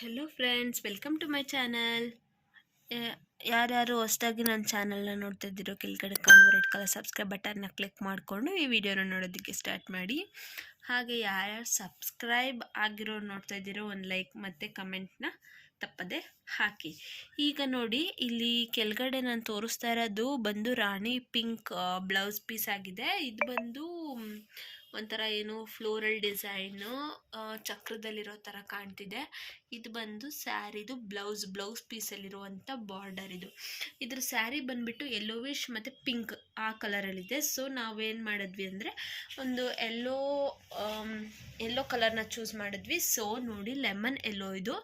Hello friends welcome to my channel ಯಾರ್ಯಾರು ಹೊಸದಾಗಿ ನನ್ನ ಚಾನಲ್ನ ನೋಡ್ತಾ ಇದ್ದೀರೋ ಕೆಳಗಡೆ ಕಾಣುವ ರೆಡ್ ಕಲರ್ ಸಬ್ಸ್ಕ್ರೈಬ್ ಬಟನ್ನ ಕ್ಲಿಕ್ ಮಾಡಿಕೊಂಡು ಈ ವಿಡಿಯೋನ ನೋಡೋದಕ್ಕೆ ಸ್ಟಾರ್ಟ್ ಮಾಡಿ. ಹಾಗೆ ಯಾರ್ಯಾರು ಸಬ್ಸ್ಕ್ರೈಬ್ ಆಗಿರೋ ನೋಡ್ತಾ ಇದ್ದೀರೋ ಒಂದು ಲೈಕ್ ಮತ್ತು ಕಮೆಂಟ್ನ ತಪ್ಪದೆ ಹಾಕಿ. ಈಗ ನೋಡಿ, ಇಲ್ಲಿ ಕೆಳಗಡೆ ನಾನು ತೋರಿಸ್ತಾ ಇರೋದು ಬಂದು ರಾಣಿ ಪಿಂಕ್ ಬ್ಲೌಸ್ ಪೀಸ್ ಆಗಿದೆ. ಇದು ಬಂದು ಒಂಥರ ಏನು ಫ್ಲೋರಲ್ ಡಿಸೈನು ಚಕ್ರದಲ್ಲಿರೋ ಥರ ಕಾಣ್ತಿದೆ. ಇದು ಬಂದು ಸ್ಯಾರಿದು ಬ್ಲೌಸ್ ಬ್ಲೌಸ್ ಪೀಸಲ್ಲಿರುವಂಥ ಬಾರ್ಡರ್ ಇದು. ಇದ್ರ ಸ್ಯಾರಿ ಬಂದುಬಿಟ್ಟು ಯೆಲ್ಲೋವಿಶ್ ಮತ್ತು ಪಿಂಕ್ ಆ ಕಲರಲ್ಲಿದೆ. ಸೊ ನಾವೇನು ಮಾಡಿದ್ವಿ ಅಂದರೆ, ಒಂದು ಎಲ್ಲೋ ಎಲ್ಲೋ ಕಲರ್ನ ಚೂಸ್ ಮಾಡಿದ್ವಿ. ಸೊ ನೋಡಿ ಲೆಮನ್ ಎಲ್ಲೋ ಇದು.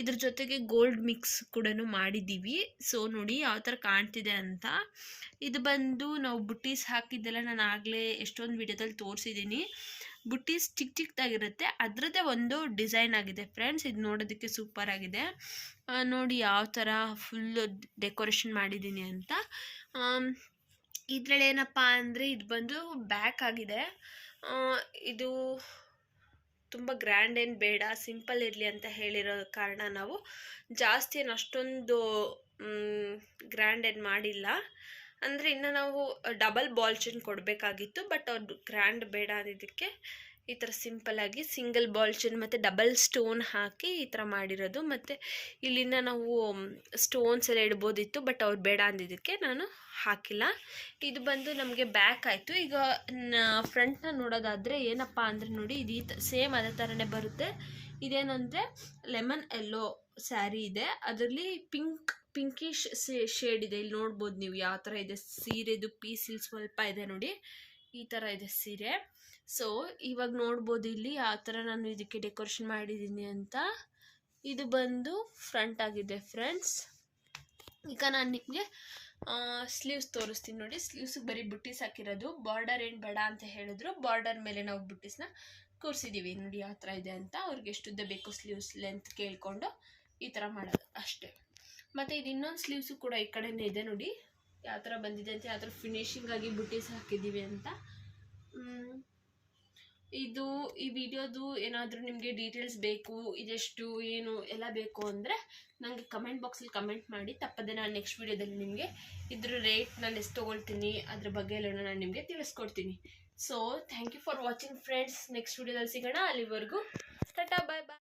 ಇದ್ರ ಜೊತೆಗೆ ಗೋಲ್ಡ್ ಮಿಕ್ಸ್ ಕೂಡ ಮಾಡಿದ್ದೀವಿ. ಸೊ ನೋಡಿ ಯಾವ ಥರ ಕಾಣ್ತಿದೆ ಅಂತ. ಇದು ಬಂದು ನಾವು ಬುಟ್ಟೀಸ್ ಹಾಕಿದ್ದೆಲ್ಲ ನಾನು ಆಗಲೇ ಎಷ್ಟೊಂದು ವಿಡಿಯೋದಲ್ಲಿ ತೋರಿಸಿದ್ದೀನಿ. ಬುಟ್ಟೀಸ್ ಚಿಕ್ಕ ಚಿಕ್ಕದಾಗಿರುತ್ತೆ ಅದರದ್ದೇ ಒಂದು ಡಿಸೈನ್ ಆಗಿದೆ ಫ್ರೆಂಡ್ಸ್. ಇದು ನೋಡೋದಕ್ಕೆ ಸೂಪರ್ ಆಗಿದೆ. ನೋಡಿ ಯಾವ ಥರ ಫುಲ್ಲು ಡೆಕೋರೇಷನ್ ಮಾಡಿದ್ದೀನಿ ಅಂತ. ಇದರಲ್ಲಿ ಏನಪ್ಪ ಅಂದರೆ ಇದು ಬಂದು ಬ್ಯಾಕ್ ಆಗಿದೆ. ಇದು ತುಂಬ ಗ್ರ್ಯಾಂಡ್ ಏನು ಬೇಡ, ಸಿಂಪಲ್ ಇರಲಿ ಅಂತ ಹೇಳಿರೋ ಕಾರಣ ನಾವು ಜಾಸ್ತಿ ಏನು ಅಷ್ಟೊಂದು ಗ್ರ್ಯಾಂಡ್ ಏನು ಮಾಡಿಲ್ಲ. ಅಂದರೆ ಇನ್ನು ನಾವು ಡಬಲ್ ಬಾಲ್ ಚೈನ್ ಕೊಡಬೇಕಾಗಿತ್ತು ಬಟ್ ಅವ್ರದ್ದು ಗ್ರ್ಯಾಂಡ್ ಬೇಡ ಅನ್ನೋದಕ್ಕೆ ಈ ಥರ ಸಿಂಪಲ್ಲಾಗಿ ಸಿಂಗಲ್ ಬಾಲ್ ಚೈನ್ ಮತ್ತು ಡಬಲ್ ಸ್ಟೋನ್ ಹಾಕಿ ಈ ಥರ ಮಾಡಿರೋದು. ಮತ್ತು ಇಲ್ಲಿನ ನಾವು ಸ್ಟೋನ್ಸ್ ಎಲ್ಲ ಇಡ್ಬೋದಿತ್ತು ಬಟ್ ಅವ್ರು ಬೇಡ ಅಂದಿದ್ದಕ್ಕೆ ನಾನು ಹಾಕಿಲ್ಲ. ಇದು ಬಂದು ನಮಗೆ ಬ್ಯಾಕ್ ಆಯಿತು. ಈಗ ಫ್ರಂಟ್ನ ನೋಡೋದಾದರೆ ಏನಪ್ಪ ಅಂದರೆ ನೋಡಿ, ಇದು ಈ ಸೇಮ್ ಅದೇ ಥರನೇ ಬರುತ್ತೆ. ಇದೇನಂದರೆ ಲೆಮನ್ ಎಲ್ಲೋ ಸ್ಯಾರಿ ಇದೆ. ಅದರಲ್ಲಿ ಪಿಂಕ್, ಪಿಂಕಿಶ್ ಶೇಡ್ ಇದೆ. ಇಲ್ಲಿ ನೋಡ್ಬೋದು ನೀವು ಯಾವ ಥರ ಇದೆ. ಸೀರೆದು ಪೀಸ್ ಸ್ವಲ್ಪ ಇದೆ ನೋಡಿ. ಈ ಥರ ಇದೆ ಸೀರೆ. ಸೊ ಇವಾಗ ನೋಡ್ಬೋದು ಇಲ್ಲಿ ಯಾವ ಥರ ನಾನು ಇದಕ್ಕೆ ಡೆಕೋರೇಷನ್ ಮಾಡಿದ್ದೀನಿ ಅಂತ. ಇದು ಬಂದು ಫ್ರಂಟ್ ಆಗಿದೆ ಫ್ರೆಂಡ್ಸ್. ಈಗ ನಾನು ನಿಮಗೆ ಸ್ಲೀವ್ಸ್ ತೋರಿಸ್ತೀನಿ ನೋಡಿ. ಸ್ಲೀವ್ಸಿಗೆ ಬರೀ ಬುಟ್ಟಿಸ್ ಹಾಕಿರೋದು. ಬಾರ್ಡರ್ ಏನು ಬೇಡ ಅಂತ ಹೇಳಿದ್ರು. ಬಾರ್ಡರ್ ಮೇಲೆ ನಾವು ಬುಟ್ಟೀಸ್ನ ಕೂರಿಸಿದ್ದೀವಿ ನೋಡಿ ಯಾವ ಥರ ಇದೆ ಅಂತ. ಅವ್ರಿಗೆ ಎಷ್ಟುದ್ದ ಬೇಕು ಸ್ಲೀವ್ಸ್ ಲೆಂತ್ ಕೇಳಿಕೊಂಡು ಈ ಥರ ಮಾಡೋದು ಅಷ್ಟೇ. ಮತ್ತು ಇದು ಇನ್ನೊಂದು ಸ್ಲೀವ್ಸು ಕೂಡ ಈ ಕಡೆನೇ ಇದೆ ನೋಡಿ. ಯಾವ ಥರ ಬಂದಿದೆ ಅಂತ, ಯಾವ ಥರ ಫಿನಿಶಿಂಗ್ ಆಗಿ ಬುಟ್ಟೀಸ್ ಹಾಕಿದ್ದೀವಿ ಅಂತ. ಇದು ಈ ವಿಡಿಯೋದು ಏನಾದರೂ ನಿಮಗೆ ಡೀಟೇಲ್ಸ್ ಬೇಕು, ಇದೆಷ್ಟು, ಏನು ಎಲ್ಲ ಬೇಕು ಅಂದರೆ ನನಗೆ ಕಮೆಂಟ್ ಬಾಕ್ಸಲ್ಲಿ ಕಮೆಂಟ್ ಮಾಡಿ. ತಪ್ಪದೆ ನಾನು ನೆಕ್ಸ್ಟ್ ವಿಡಿಯೋದಲ್ಲಿ ನಿಮಗೆ ಇದ್ರ ರೇಟ್ ನಾನು ಎಷ್ಟು ತೊಗೊಳ್ತೀನಿ, ಅದ್ರ ಬಗ್ಗೆ ಎಲ್ಲ ನಾನು ನಿಮಗೆ ತಿಳಿಸ್ಕೊಡ್ತೀನಿ. so thank you for watching friends next ವಿಡಿಯೋದಲ್ಲಿ ಸಿಗೋಣ ಅಲ್ಲಿವರೆಗೂ ಟಾಟಾ ಬಾಯ್ ಬಾಯ್